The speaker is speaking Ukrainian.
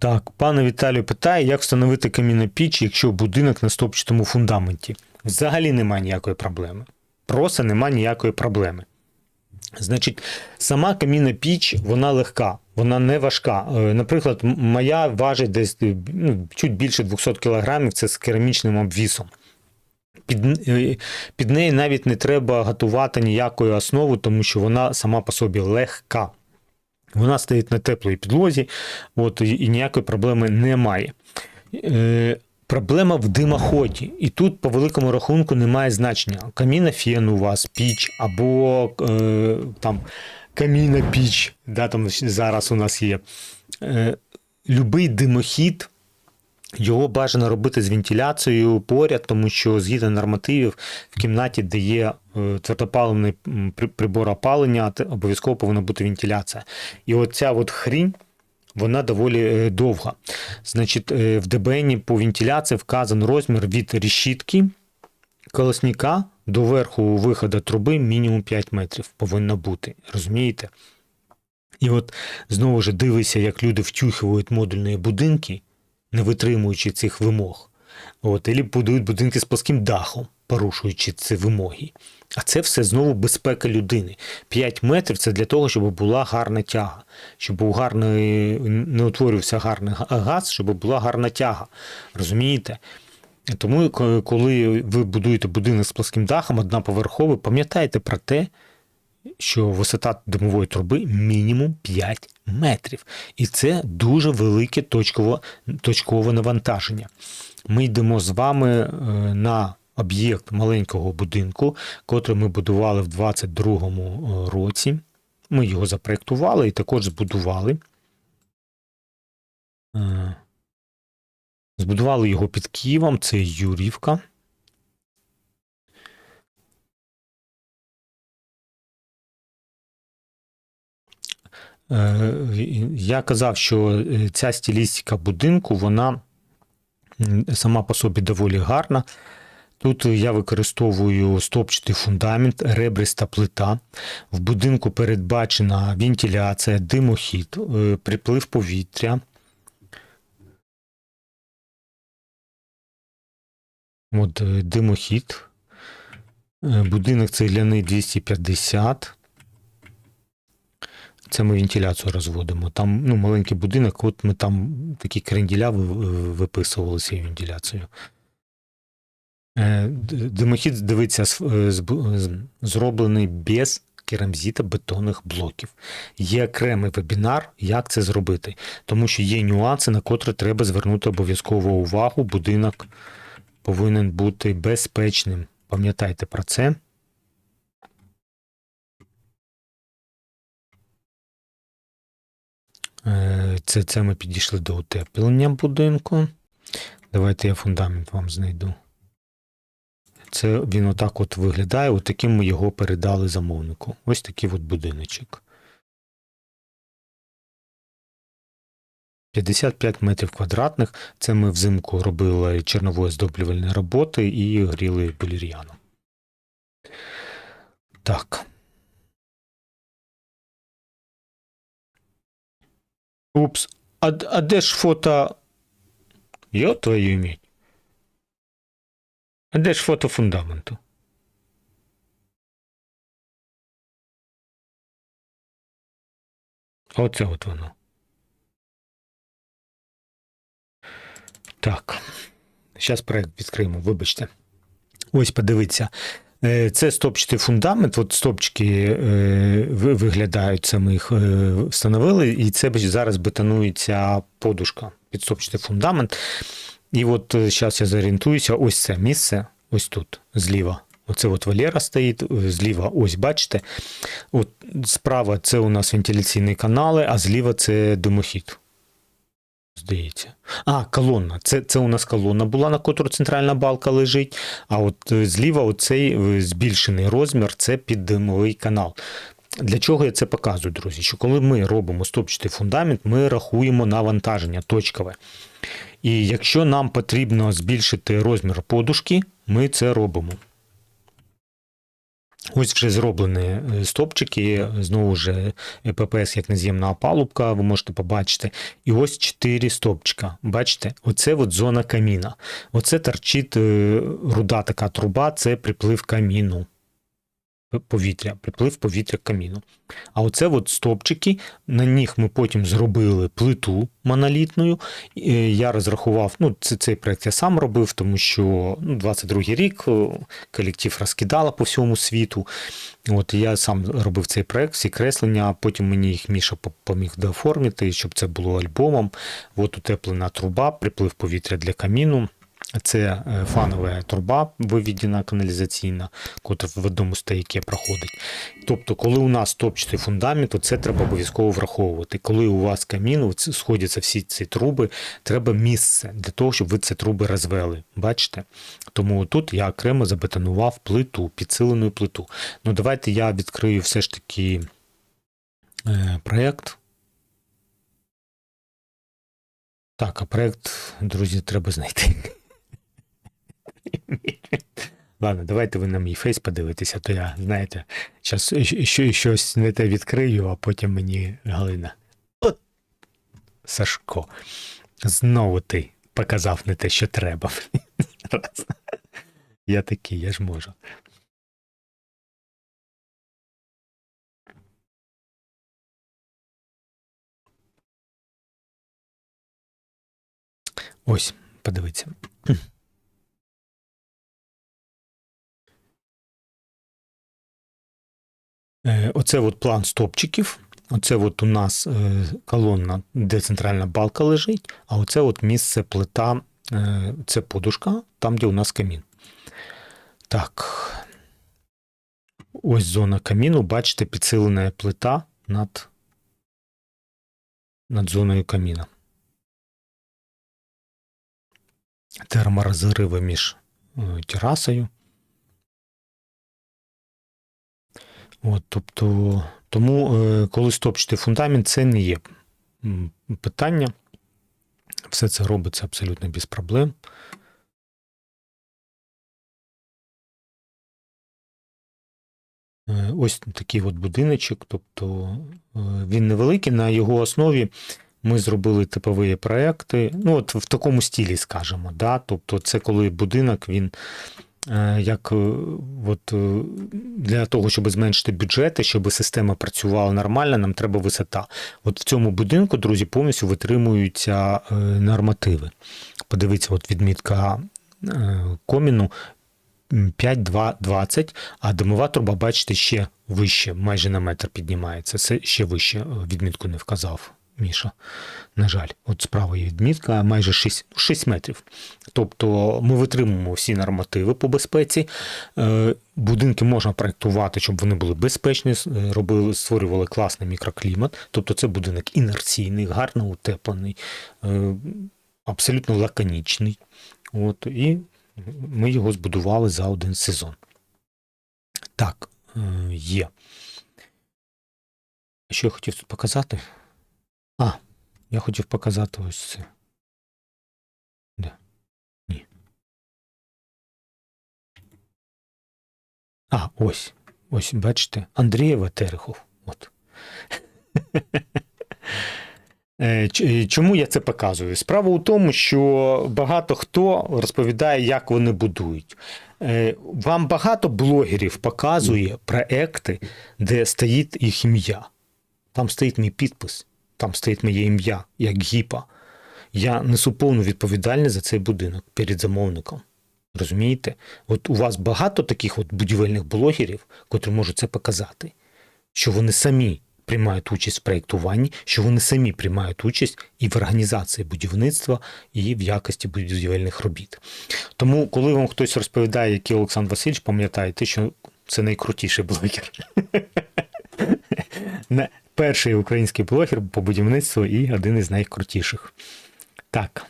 Так, пане Віталію питає, як встановити камінопіч, якщо будинок на стопчатому фундаменті. Взагалі немає ніякої проблеми. Просто немає ніякої проблеми. Значить, сама камінна піч, вона легка, вона не важка. Е, Наприклад, моя важить десь е, ну, чуть більше 200 кг, це з керамічним обвісом. Під, е, під неї навіть не треба готувати ніякої основи, тому що вона сама по собі легка. Вона стоїть на теплій підлозі, от, і, ніякої проблеми немає. Е, проблема в димоході. І тут, по великому рахунку, немає значення. Каміна фен у вас, піч, або е, там каміна піч, да, там зараз у нас є. Е, любий димохід. Його бажано робити з вентиляцією поряд, тому що згідно нормативів в кімнаті, де є твердопаливний прибор опалення, обов'язково повинна бути вентиляція. І оця от хрінь, вона доволі е, довга. Значить, е, в ДБН по вентиляції вказан розмір від решітки колосника до верху виходу труби мінімум 5 метрів повинно бути. Розумієте? І от знову ж дивися, як люди втюхують модульні будинки, не витримуючи цих вимог. От, і будують будинки з плоским дахом, порушуючи ці вимоги. А це все знову безпека людини. 5 метрів це для того, щоб була гарна тяга, щоб був гарний, не утворювався гарний газ, щоб була гарна тяга. Розумієте? Тому, коли ви будуєте будинок з плоским дахом, одноповерховий, пам'ятайте про те, що висота димової труби мінімум 5 метрів. І це дуже велике точкове, точкове навантаження. Ми йдемо з вами е, на об'єкт маленького будинку, котрий ми будували в 22-му е, році. Ми його запроектували і також збудували. Е, Збудували його під Києвом, це Юрівка. Е, Я казав, що ця стилістика будинку, вона сама по собі доволі гарна. Тут я використовую стопчатий фундамент, ребриста плита. В будинку передбачена вентиляція, димохід, е, приплив повітря. От е, димохід. Е, Будинок цегляний 250. Це ми вентиляцію розводимо. Там ну, маленький будинок, от ми там такі кренділя ви- ви- виписували цією вентиляцією. Е, Димохід, дивиться, е, зроблений без керамзіта бетонних блоків. Є окремий вебінар, як це зробити, тому що є нюанси, на котрі треба звернути обов'язково увагу. Будинок повинен бути безпечним. Пам'ятайте про це. Е, Це, це ми підійшли до утеплення будинку. Давайте я фундамент вам знайду. Це він отак от виглядає, от таким ми його передали замовнику. Ось такий от будиночок. 55 метрів квадратних. Це ми взимку робили чернової оздоблювальні роботи і гріли полір'яну. Так. Упс. А, а де ж фото? Йо твою мать. А де ж фото фундаменту? Оце от воно. Так. Зараз проект відкриємо, вибачте. Ось подивіться. Е, Це стопчатий фундамент. От стопчики е, виглядають, це ми їх е, встановили, і це зараз бетонується подушка під стопчатий фундамент. І от зараз я зорієнтуюся, ось це місце, ось тут, зліва. Оце от Валера стоїть, е, зліва, ось бачите. От справа це у нас вентиляційні канали, а зліва це димохід. Здається. А, колонна. Це, це у нас колонна була, на котру центральна балка лежить. А от е, зліва оцей е, збільшений розмір це піддимовий канал. Для чого я це показую, друзі? Що коли ми робимо стопчатий фундамент, ми рахуємо навантаження точкове. І якщо нам потрібно збільшити розмір подушки, ми це робимо. Ось вже зроблені е, стопчики, знову ж е, ППС як наземна опалубка, ви можете побачити. І ось чотири стопчика. Бачите, оце от зона каміна. Оце торчить е, руда така труба, це приплив каміну. Повітря, приплив повітря каміну. А оце от стопчики, на них ми потім зробили плиту монолітною. Е, Я розрахував, ну, це, цей проект я сам робив, тому що ну, 22-й рік колектив розкидала по всьому світу. От я сам робив цей проект, всі креслення, потім мені їх Міша поміг дооформити, щоб це було альбомом. От утеплена труба, приплив повітря для каміну. Це е, фанова труба виведена каналізаційна, котра в одному стояке проходить. Тобто, коли у нас топчатий фундамент, то це треба обов'язково враховувати. Коли у вас камін, сходяться всі ці труби, треба місце для того, щоб ви ці труби розвели. Бачите? Тому тут я окремо забетонував плиту, підсилену плиту. Ну, давайте я відкрию все ж таки е, проєкт. Так, а проєкт, друзі, треба знайти. Ладно, давайте ви на мій фейс подивитеся, то я, знаєте, зараз що, щось не те відкрию, а потім мені Галина. От, Сашко, знову ти показав не те, що треба. Раз. Я такий, я ж можу. Ось, подивіться. Оце от план стопчиків. Оце от у нас е, колонна, де центральна балка лежить, а оце от місце плита, е, це подушка, там, де у нас камін. Так. Ось зона каміну, бачите, підсилена плита над, над зоною каміна. Терморозриви між е, терасою. От, тобто, тому, е, коли стопчатий фундамент, це не є питання. Все це робиться абсолютно без проблем. Е, Ось такий от будиночок, тобто е, він невеликий, на його основі ми зробили типові проекти. Ну, от в такому стилі, скажімо. Да? Тобто, це коли будинок він як е, от, е, для того, щоб зменшити бюджети, щоб система працювала нормально, нам треба висота. От в цьому будинку, друзі, повністю витримуються е, нормативи. Подивіться, от відмітка е, коміну 5,2,20, а димова труба, бачите, ще вище, майже на метр піднімається. Це ще вище е, відмітку не вказав. Міша, на жаль, от справа є відмітка майже 6, 6 метрів. Тобто ми витримуємо всі нормативи по безпеці. Е, Будинки можна проєктувати, щоб вони були безпечні, е, робили, створювали класний мікроклімат. Тобто це будинок інерційний, гарно утеплений, е, абсолютно лаконічний. От, і ми його збудували за один сезон. Так, є. Що я хотів тут показати? А, я хотів показати ось це. Де? Ні. А, ось. Ось, бачите, Андрієва Терехов. От. Е, Чому я це показую? Справа у тому, що багато хто розповідає, як вони будують. Е, Вам багато блогерів показує проекти, де стоїть їх ім'я. Там стоїть мій підпис, там стоїть моє ім'я, як гіпа. Я несу повну відповідальність за цей будинок перед замовником. Розумієте? От у вас багато таких от будівельних блогерів, котрі можуть це показати, що вони самі приймають участь в проєктуванні, що вони самі приймають участь і в організації будівництва, і в якості будівельних робіт. Тому, коли вам хтось розповідає, який Олександр Васильович, пам'ятайте, що це найкрутіший блогер. Перший український блогер по будівництву і один із найкрутіших. Так,